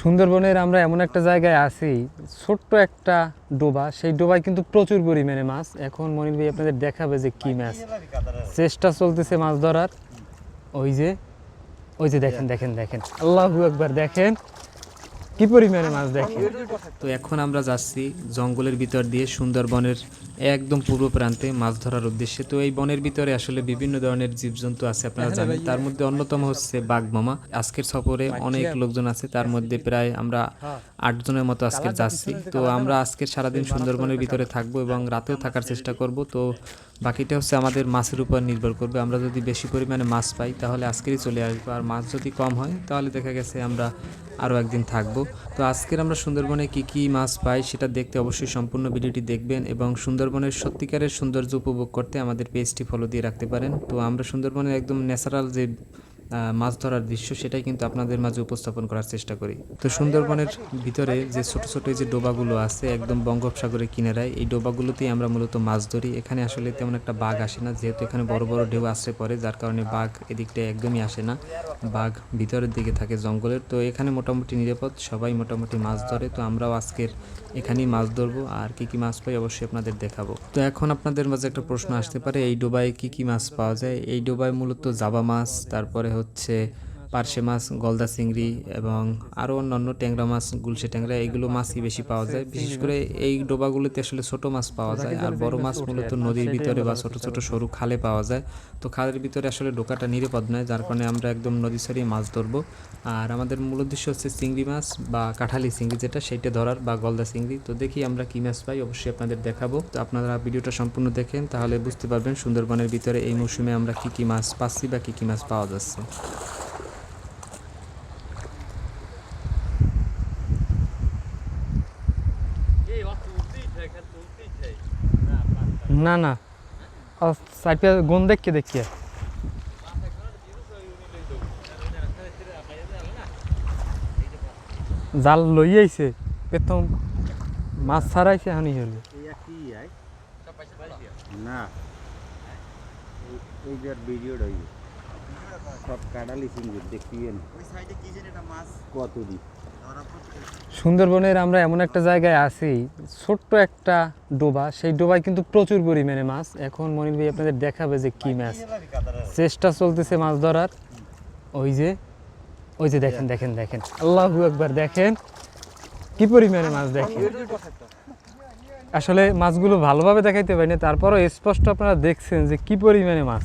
সুন্দরবনের আমরা এমন একটা জায়গায় আছি, ছোট্ট একটা ডোবা। সেই ডোবায় কিন্তু প্রচুর পরিমাণে মাছ। এখন মনির ভাই আপনাদের দেখাবে যে কি মাছ। চেষ্টা চলতেছে মাছ ধরার। ওই যে ওই যে দেখেন দেখেন দেখেন। আল্লাহ একবার দেখেন। কি পরিমাণে মাছ দেখেন? তো এখন আমরা যাচ্ছি জঙ্গলের ভিতর দিয়ে সুন্দরবনের একদম পূর্ব প্রান্তে মাছ ধরার উদ্দেশ্যে। তো এই বনের ভিতরে আসলে বিভিন্ন ধরনের জীবজন্তু আছে আপনারা জানেন। তার মধ্যে অন্যতম হচ্ছে বাঘমামা আজকের সফরে অনেক লোকজন আছে তার মধ্যে প্রায় আমরা আটজনের মতো আজকে যাচ্ছি। তো আমরা আজকের সারাদিন সুন্দরবনের ভিতরে থাকব এবং রাতেও থাকার চেষ্টা করব। তো বাকিটা হচ্ছে আমাদের মাছের উপর নির্ভর করবে। আমরা যদি বেশি পরিমাণে মাছ পাই, তাহলে আজকেরই চলে আসব। আর মাছ যদি কম হয়, তাহলে দেখা গেছে আমরা আরও একদিন থাকব। তো আজকের আমরা সুন্দরবনে কি কি মাছ পাই, সেটা দেখতে অবশ্যই সম্পূর্ণ ভিডিওটি দেখবেন এবং সুন্দরবনের সত্যিকারের সৌন্দর্য উপভোগ করতে আমাদের পেজটি ফলো দিয়ে রাখতে পারেন। তো আমরা সুন্দরবনের একদম ন্যাচারাল যে মাছ ধরার দৃশ্য সেটাই কিন্তু আপনাদের মাঝে উপস্থাপন করার চেষ্টা করি। তো সুন্দরবনের ভিতরে যে ছোট ছোট যে ডোবাগুলো আছে, একদম বঙ্গোপসাগরের কিনারায়, এই ডোবাগুলোতেই আমরা মূলত মাছ ধরি। এখানে আসলে তেমন একটা বাঘ আসে না, যেহেতু এখানে বড় বড় ঢেউ আশ্রয় পড়ে, যার কারণে বাঘ এদিকটা একদমই আসে না। বাঘ ভিতরের দিকে থাকে জঙ্গলের। তো এখানে মোটামুটি নিরাপদ, সবাই মোটামুটি মাছ ধরে। তো আমরাও আজকের এখানেই মাছ ধরবো। আর কি কি মাছ পাই অবশ্যই আপনাদের দেখাবো। তো এখন আপনাদের মাঝে একটা প্রশ্ন আসতে পারে, এই ডোবায় কি কি মাছ পাওয়া যায়? এই ডোবায় মূলত জাবা মাছ, তারপরে হচ্ছে পার্শে মাছ, গলদা চিংড়ি এবং আরও অন্যান্য ট্যাংরা মাছ, গুলশে ট্যাংরা, এগুলো মাছই বেশি পাওয়া যায়। বিশেষ করে এই ডোবাগুলোতে আসলে ছোট মাছ পাওয়া যায় আর বড় মাছ মূলত নদীর ভিতরে বা ছোট ছোট সরু খালে পাওয়া যায়। তো খালের ভিতরে আসলে ডোকাটা নিরাপদ নয়, যার কারণে আমরা একদম নদী ছাড়িয়ে মাছ ধরবো। আর আমাদের মূল উদ্দেশ্য হচ্ছে চিংড়ি মাছ বা কাঁঠালি চিংড়ি যেটা, সেইটা ধরার বা গলদা চিংড়ি। তো দেখি আমরা কী মাছ পাই, অবশ্যই আপনাদের দেখাবো। তো আপনারা ভিডিওটা সম্পূর্ণ দেখেন, তাহলে বুঝতে পারবেন সুন্দরবনের ভিতরে এই মৌসুমে আমরা কী কী মাছ পাচ্ছি বা কী কী মাছ পাওয়া যাচ্ছে। না না। সাইড গুণ দেখকে দেখিয়ে জাল লই আইছে প্রথম মাছ ছাড়াইছে হানি হলে না। যার ভিডিও সব কাটালি সিঙ্গুর দেখবেন কত দি সুন্দরবনের আমরা এমন একটা জায়গায় আছি, ছোট্ট একটা ডোবা। সেই ডোবায় কিন্তু প্রচুর পরিমাণে মাছ। এখন মনির ভাই আপনাদের দেখাবে যে কি মাছ। চেষ্টা চলতেছে মাছ ধরার। ওই যে ওই যে দেখেন দেখেন দেখেন। আল্লাহু একবার দেখেন। কি পরিমাণে মাছ দেখেন। আসলে মাছগুলো ভালোভাবে দেখাইতে পারি না তারপরও স্পষ্ট আপনারা দেখছেন যে কি পরিমাণে মাছ।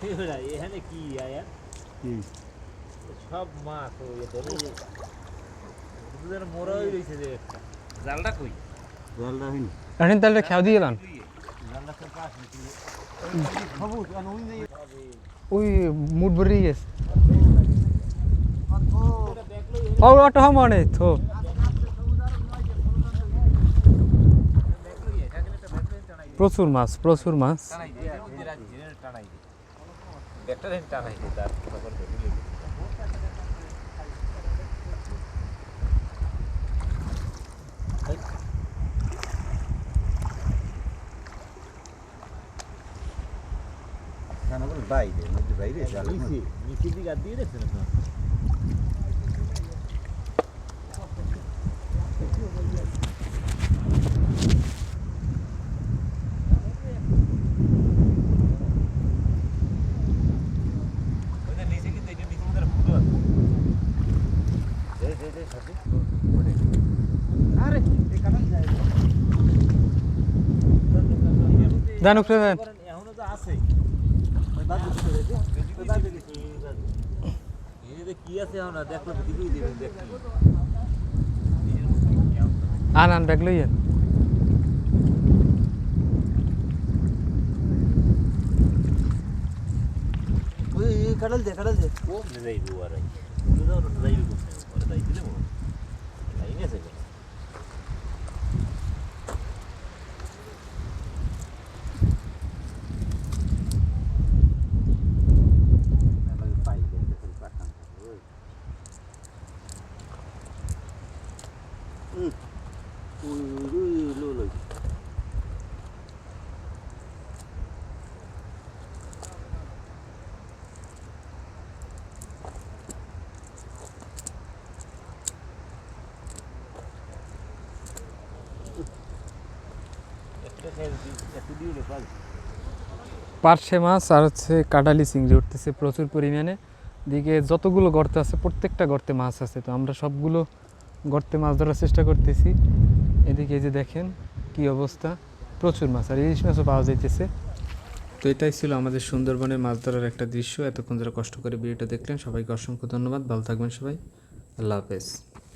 এখানে কি আয়া কি সব মাছ ও এ ধরে হয়ে রয়েছে যে একটা জালটা কই জলটা হইনি এখন তাহলে খেয়াও দিয়ে গেলাম জালটা তো কাজ ওই মুড ভরে গেছে ও অটো মনে তো প্রচুর মাছ প্রচুর মাছ টানাই দিয়ে বুদ্ধি রাজ ধীরে টানাই দিয়ে একটা দিন টানা হয়েছে তার তখন বাইরে বাইরে জাল নিচে দিকে আর দিয়ে রেখেছে না নিচে কিন্তু এটা নিচে মধ্যে ফুটো আছে আরে এই কারণ যায় দেন উপরে দেন এখনও তো আছে ওই বাদ দিতে পেরেছে ওই বাদ দিতে এই যে কি আছে এখন দেখল তো দিবি দিবি দেখি আন আন ব্যাগ লইয়েন কাটাল দে কাটাল দে কমনে ലൈറ്റിന് പോകും ലൈനെ ശരി ഉം পার্শে মাছ আর হচ্ছে কাটালি চিংড়ি উঠতেছে প্রচুর পরিমাণে। দিকে যতগুলো গর্ত আছে, প্রত্যেকটা গর্তে মাছ আছে। তো আমরা সবগুলো গর্তে মাছ ধরার চেষ্টা করতেছি। এদিকে এই যে দেখেন কি অবস্থা। প্রচুর মাছ, আর ইলিশ মাছও পাওয়া যাইতেছে। তো এটাই ছিল আমাদের সুন্দরবনের মাছ ধরার একটা দৃশ্য। এতক্ষণ যারা কষ্ট করে ভিডিওটা দেখলেন। সবাইকে অসংখ্য ধন্যবাদ। ভালো থাকবেন সবাই। আল্লাহ হাফেজ।